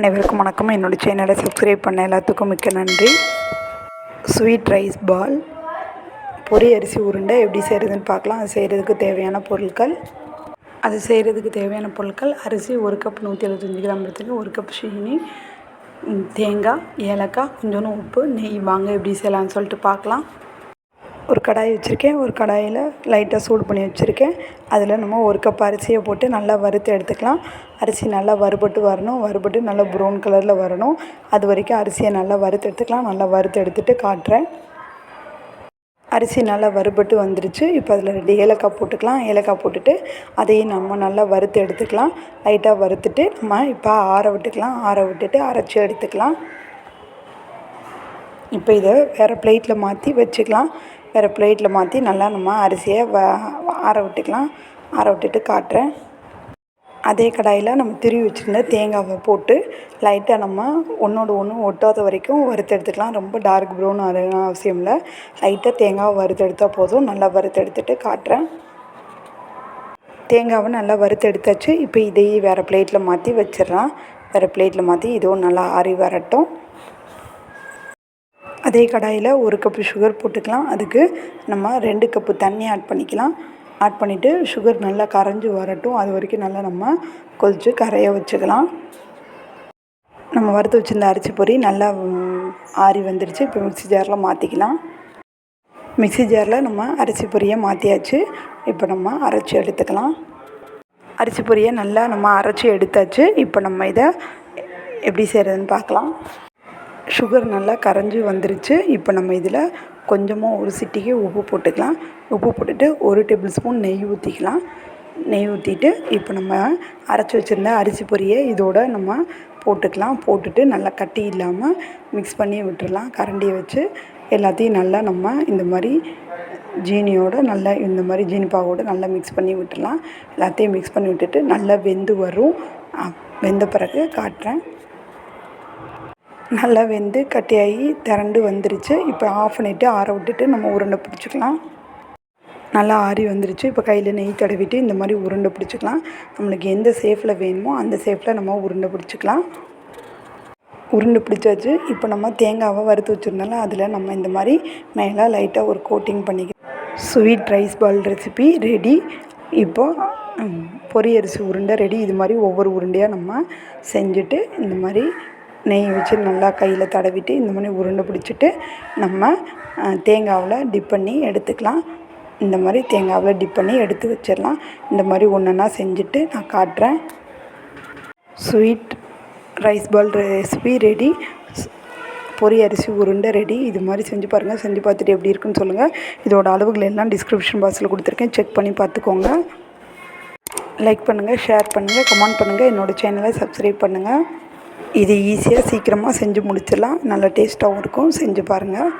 அனைவருக்கும் வணக்கம். என்னோடய சேனலை சப்ஸ்கிரைப் பண்ண எல்லாத்துக்கும் மிக்க நன்றி. ஸ்வீட் ரைஸ் பால் பொரி அரிசி உருண்டை எப்படி செய்கிறதுன்னு பார்க்கலாம். அது செய்கிறதுக்கு தேவையான பொருட்கள். அது செய்கிறதுக்கு தேவையான பொருட்கள். அரிசி ஒரு கப் நூற்றி எழுபத்தஞ்சி கிராம் எடுத்துக்க ஒரு கப் சீனி தேங்காய் ஏலக்காய் கொஞ்சோண்டு உப்பு நெய் வாங்க எப்படி செய்யலாம்னு சொல்லிட்டு பார்க்கலாம். ஒரு கடாய் வச்சுருக்கேன். ஒரு கடாயில் லைட்டாக சூடு பண்ணி வச்சுருக்கேன். அதில் நம்ம ஒரு கப் அரிசியை போட்டு நல்லா வறுத்து எடுத்துக்கலாம். அரிசி நல்லா வறுபட்டு வரணும். வறுபட்டு நல்லா ப்ரௌன் கலரில் வரணும். அது வரைக்கும் அரிசியை நல்லா வறுத்து எடுத்துக்கலாம். நல்லா வறுத்து எடுத்துகிட்டு காட்டுறேன். அரிசி நல்லா வறுபட்டு வந்துருச்சு. இப்போ அதில் ரெண்டு ஏலக்காய் போட்டுக்கலாம். ஏலக்காய் போட்டுட்டு அதையும் நம்ம நல்லா வறுத்து எடுத்துக்கலாம். லைட்டாக வறுத்துட்டு நம்ம இப்போ ஆற விட்டுக்கலாம். ஆற விட்டுட்டு அரைச்சி எடுத்துக்கலாம். இப்போ இதை வேறு பிளேட்டில் மாற்றி வச்சுக்கலாம். வேறு பிளேட்டில் மாற்றி நல்லா நம்ம அரிசியை வ ஆற விட்டுக்கலாம். ஆற விட்டுட்டு காட்டுறேன். அதே கடாயில் நம்ம திருவி வச்சுருந்த தேங்காவை போட்டு லைட்டாக நம்ம ஒன்றோட ஒன்று ஒட்டாத வரைக்கும் வறுத்து எடுத்துக்கலாம். ரொம்ப டார்க் ப்ரௌன் ஆகணும் அவசியம் இல்லை. லைட்டாக தேங்காவை வறுத்து எடுத்தால் போதும். நல்லா வறுத்தெடுத்துட்டு காட்டுறேன். தேங்காவை நல்லா வறுத்து எடுத்தாச்சு. இப்போ இதையே வேறு பிளேட்டில் மாற்றி வச்சிடலாம். வேறு பிளேட்டில் மாற்றி இதுவும் நல்லா ஆறி வரட்டும். அதே கடாயில் ஒரு கப்பு சுகர் போட்டுக்கலாம். அதுக்கு நம்ம ரெண்டு கப்பு தண்ணி ஆட் பண்ணிக்கலாம். ஆட் பண்ணிவிட்டு சுகர் நல்லா கரைஞ்சி வரட்டும். அது வரைக்கும் நல்லா நம்ம கொதித்து கரைய வச்சுக்கலாம். நம்ம வறுத்து வச்சிருந்த அரிசி பொரி நல்லா ஆறி வந்துடுச்சு இப்போ மிக்ஸி ஜாரில் மாற்றிக்கலாம் மிக்ஸி ஜாரில் நம்ம அரிசி பொரியை மாற்றியாச்சு இப்போ நம்ம அரைச்சி எடுத்துக்கலாம். அரிசி பொரியை நல்லா நம்ம அரைச்சி எடுத்தாச்சு. இப்போ நம்ம இதை எப்படி செய்கிறதுன்னு பார்க்கலாம். சுகர் நல்லா கரைஞ்சி வந்துருச்சு. இப்போ நம்ம இதில் கொஞ்சமாக ஒரு சிட்டிக்கு உப்பு போட்டுக்கலாம். உப்பு போட்டுட்டு ஒரு டேபிள் ஸ்பூன் நெய் ஊற்றிக்கலாம் நெய் ஊற்றிட்டு இப்போ நம்ம அரைச்சி வச்சுருந்த அரிசி பொரியை இதோட நம்ம போட்டுக்கலாம். போட்டுட்டு நல்லா கட்டி இல்லாமல் மிக்ஸ் பண்ணி விட்டுடலாம் கரண்டியை வச்சு எல்லாத்தையும் நல்லா நம்ம இந்த மாதிரி ஜீனியோட நல்லா இந்த மாதிரி ஜீனி நல்லா மிக்ஸ் பண்ணி விட்டுடலாம் எல்லாத்தையும் மிக்ஸ் பண்ணி விட்டுட்டு நல்லா வெந்து வரும். வெந்த பிறகு காட்டுறேன். நல்லா வெந்து கட்டியாகி திரண்டு வந்துருச்சு. இப்போ ஆஃப் பண்ணிவிட்டு ஆற விட்டுட்டு நம்ம உருண்டை பிடிச்சிக்கலாம். நல்லா ஆறி வந்துருச்சு. இப்போ கையில் நெய் தடவிட்டு இந்த மாதிரி உருண்டை பிடிச்சிக்கலாம். நம்மளுக்கு எந்த சேஃபில் வேணுமோ அந்த சேஃபில் நம்ம உருண்டை பிடிச்சிக்கலாம். உருண்டை பிடிச்சாச்சு. இப்போ நம்ம தேங்காவை வறுத்து வச்சுருந்தாலும் அதில் நம்ம இந்த மாதிரி மேலே லைட்டாக ஒரு கோட்டிங் பண்ணிக்கலாம். Sweet rice ball recipe ready இப்போ ம், உருண்டை ரெடி இது மாதிரி ஒவ்வொரு உருண்டையாக நம்ம செஞ்சுட்டு இந்த மாதிரி நெய் வச்சு நல்லா கையில் தடவிட்டு இந்த மாதிரி உருண்டை பிடிச்சிட்டு நம்ம தேங்காவில் டிப் பண்ணி எடுத்துக்கலாம். இந்த மாதிரி தேங்காவில் டிப் பண்ணி எடுத்து வச்சிடலாம். இந்த மாதிரி ஒன்றா செஞ்சுட்டு நான் காட்டுறேன். Sweet rice ball recipe ready பொரி அரிசி உருண்டை ரெடி இது மாதிரி செஞ்சு பாருங்கள் செஞ்சு பார்த்துட்டு எப்படி இருக்குன்னு சொல்லுங்கள் இதோட அளவுகள் எல்லாம் டிஸ்கிரிப்ஷன் பாக்ஸில் கொடுத்துருக்கேன். செக் பண்ணி பார்த்துக்கோங்க. லைக் பண்ணுங்கள் ஷேர் பண்ணுங்கள் கமெண்ட் பண்ணுங்கள் என்னோடய சேனலை சப்ஸ்கிரைப் பண்ணுங்கள் இது ஈஸியாக சீக்கிரமாக செஞ்சு முடிச்சிடலாம். நல்ல டேஸ்ட்டாகவும் இருக்கும். செஞ்சு பாருங்கள்